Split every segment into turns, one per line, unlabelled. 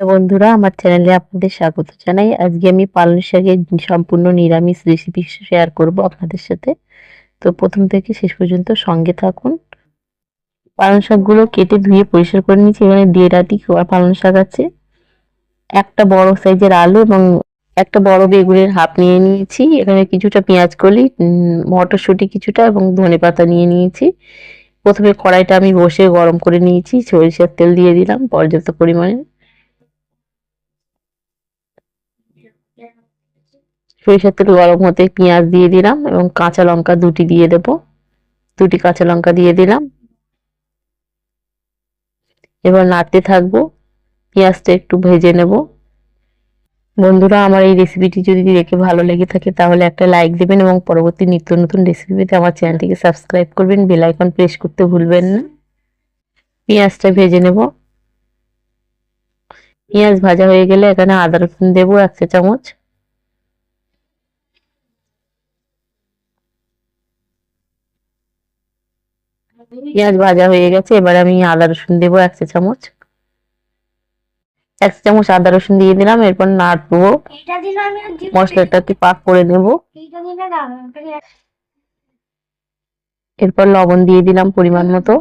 বন্ধুরা, আমার চ্যানেলে আপনাদের স্বাগত জানাই। আজকে আমি পালং শাকের সম্পূর্ণ নিরামিষ রেসিপি শেয়ার করব আপনাদের সাথে। তো প্রথম থেকে শেষ পর্যন্ত সঙ্গে থাকুন। পালং শাকগুলো কেটে ধুয়ে পরিষ্কার করে নিয়েছি। এখানে দেড় রাতি পালং শাক আছে। একটা বড় সাইজের আলু এবং একটা বড় বেগুনের হাফ নিয়ে নিয়েছি। এখানে কিছুটা পেঁয়াজ কলি মটরশুঁটি কিছুটা এবং ধনে পাতা নিয়ে নিয়েছি। প্রথমে কড়াইটা আমি বসে গরম করে নিয়েছি। সরিষার তেল দিয়ে দিলাম পর্যাপ্ত পরিমাণে। সরিষার তেল গরম হতে পেঁয়াজ দিয়ে দিলাম এবং কাঁচা লঙ্কা দুটি দিয়ে দেব। দুটি কাঁচা লঙ্কা দিয়ে দিলাম। এবার নাড়তে থাকব। পেঁয়াজটা একটু ভেজে নেব। বন্ধুরা, আমার এই রেসিপিটি যদি দেখে ভালো লেগে থাকে, তাহলে একটা লাইক দেবেন এবং পরবর্তী নিত্য নতুন রেসিপি পেতে আমার চ্যানেলটিকে সাবস্ক্রাইব করবেন। বেল আইকন প্রেস করতে ভুলবেন না। পেঁয়াজটা ভেজে নেব। পেঁয়াজ ভাজা হয়ে গেলে এখানে আদা রসুন দেবো এক চা চামচ। পেঁয়াজ ভাজা হয়ে গেছে এবার আমি আদা রসুন দেবো এক চা চামচ। এক চামচ আদা রসুন দিয়ে দিলাম এরপর নাড়বো। মশলাটাকে পাক করে নেব। এরপর লবণ দিয়ে দিলাম পরিমাণ মতো।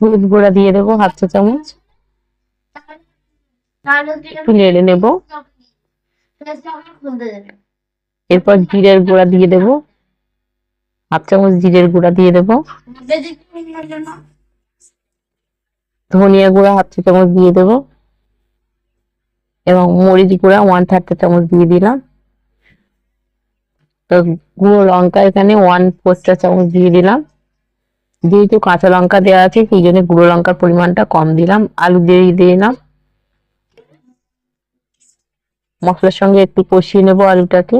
হলুদ গুঁড়া দিয়ে দেবো হাফ চা চামচ। একটু নেড়ে নেব। এরপর জিরের গুঁড়া দিয়ে দেবো। হাফ চামচ জিরের গুঁড়া দিয়ে দেবো। ধনিয়া গুঁড়া হাফ চা চামচ দিয়ে দেবো। এবং মরিচ গুঁড়া ওয়ান থার্ড চামচ দিয়ে দিলাম। তো গুঁড়ো লঙ্কা এখানে ওয়ান ফোর চা চামচ দিয়ে দিলাম। যেহেতু কাঁচা লঙ্কা দেওয়া আছে সেই জন্য গুঁড়ো লঙ্কার পরিমাণটা কম দিলাম। আলু দিয়ে দিলাম। মশলার সঙ্গে একটু কষিয়ে নেব আলুটাকে।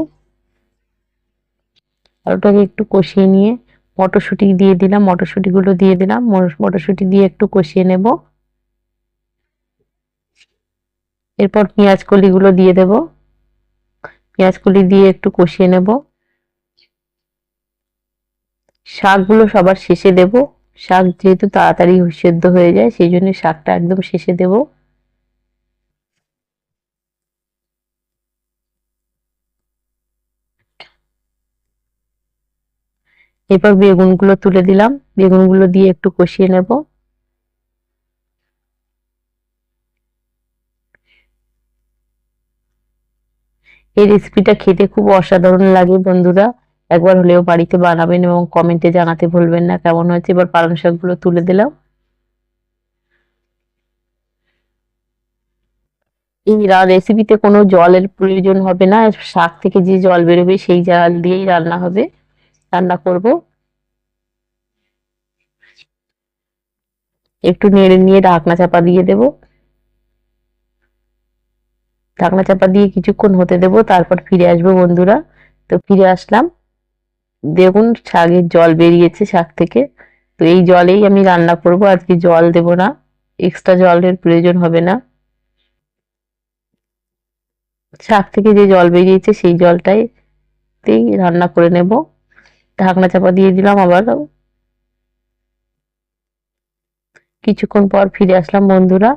আলুটাকে একটু কষিয়ে নিয়ে মটরশুঁটি দিয়ে দিলাম, মটরশুঁটিগুলো দিয়ে দিলাম মটরশুঁটি দিয়ে একটু কষিয়ে নেব। এরপর পেঁয়াজ কলিগুলো দিয়ে দেব। পেঁয়াজ কলি দিয়ে একটু কষিয়ে নেব। শাকগুলো সবার শেষে দেব। শাক যেহেতু তাড়াতাড়ি সেদ্ধ হয়ে যায়, সেই জন্য শাকটা একদম শেষে দেব। এরপর বেগুনগুলো তুলে দিলাম। বেগুনগুলো দিয়ে একটু কষিয়ে নেব। এই রেসিপিটা খেতে খুব অসাধারণ লাগে বন্ধুরা। একবার হলেও বাড়িতে বানাবেন এবং কমেন্টে জানাতে ভুলবেন না কেমন হয়েছে। এবার পালং শাকগুলো তুলে দিলাম। এই রেসিপিতে কোনো জলের প্রয়োজন হবে না। শাক থেকে যে জল বেরোবে সেই জল দিয়েই রান্না হবে। রান্না করব। একটু নেড়ে নিয়ে ঢাকনা চাপা দিয়ে দেব। ঢাকনা চাপা দিয়ে কিছুক্ষণ হতে দেব, তারপর ফিরে আসব বন্ধুরা। তো ফিরে আসলাম। দেখুন, শাকের জল বেরিয়েছে শাক থেকে। তো এই জলেই আমি রান্না করব। আজকে জল দেব না। এক্সট্রা জলের প্রয়োজন হবে না। শাক থেকে যে জল বেরিয়েছে, সেই জলটাই রান্না করে নেব। ঢাকনা চাপা দিয়ে দিলাম আবার। কিছুক্ষণ পর ফিরে আসলাম বন্ধুরা।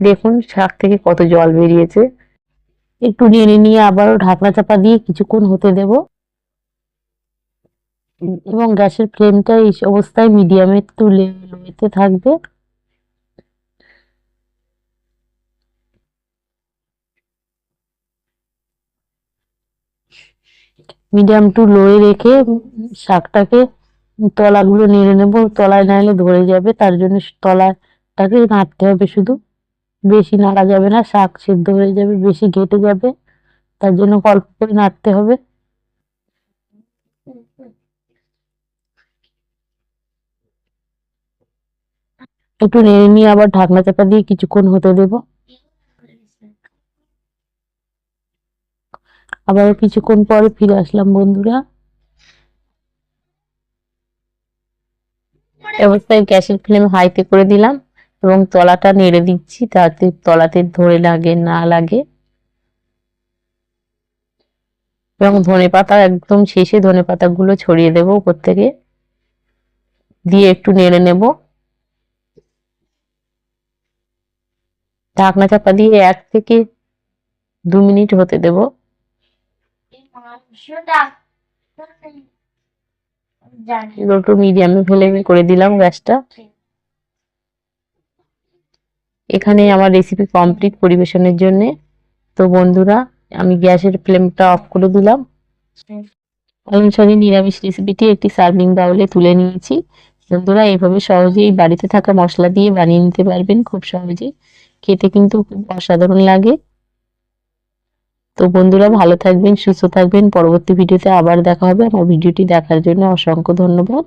দেখুন শাক থেকে কত জল বেরিয়েছে। একটু নেড়ে নিয়ে আবারও ঢাকনা চাপা দিয়ে কিছুক্ষণ হতে দেব। এবং গ্যাসের ফ্লেমটা এই অবস্থায় মিডিয়ামে তুলে লোতে থাকবে। মিডিয়াম টু লোয়ে রেখে শাকটাকে তলাগুলো নেড়ে নেব। তলায় নাড়লে ধরে যাবে, তার জন্য তলাটাকে নাড়তে হবে শুধু। বেশি নাড়া যাবে না, শাক সেদ্ধ হয়ে যাবে, বেশি ঘেটে যাবে, তার জন্য অল্প করে নাড়তে হবে। একটু নেড়ে নিয়ে আবার ঢাকনা চাপা দিয়ে কিছুক্ষণ হতে দেব। আবারও কিছুক্ষণ পরে ফিরে আসলাম, বন্ধুরা। অবস্থায় গ্যাসের ফ্লেম হাইতে করে দিলাম এবং তলাটা নেড়ে দিচ্ছি, তাতে তলাতে ধরে লাগে, না লাগে। এবং ধনে পাতা একদম শেষে ধনে পাতাগুলো ছড়িয়ে দেব উপর থেকে। দিয়ে একটু নেড়ে নেব। ঢাকনা চাপা দিয়ে এক থেকে দু মিনিট হতে দেব।
মাংসটা জানি।
লো টু মিডিয়ামে ফ্লেমে করে দিলাম গ্যাসটা। এখানে আমার রেসিপি কমপ্লিট পরিবেশনের জন্য। তো বন্ধুরা আমি গ্যাসের ফ্লেমটা অফ করে দিলাম। শাকের নিরামিষ রেসিপিটি একটি সার্ভিং বাউলে তুলে নিয়েছি। বন্ধুরা এইভাবে সহজেই বাড়িতে থাকা মশলা দিয়ে বানিয়ে নিতে পারবেন খুব সহজে। খেতে কিন্তু খুব অসাধারণ লাগে। তো বন্ধুরা ভালো থাকবেন, সুস্থ থাকবেন। পরবর্তী ভিডিওতে আবার দেখা হবে। আমার ভিডিওটি দেখার জন্য অসংখ্য ধন্যবাদ।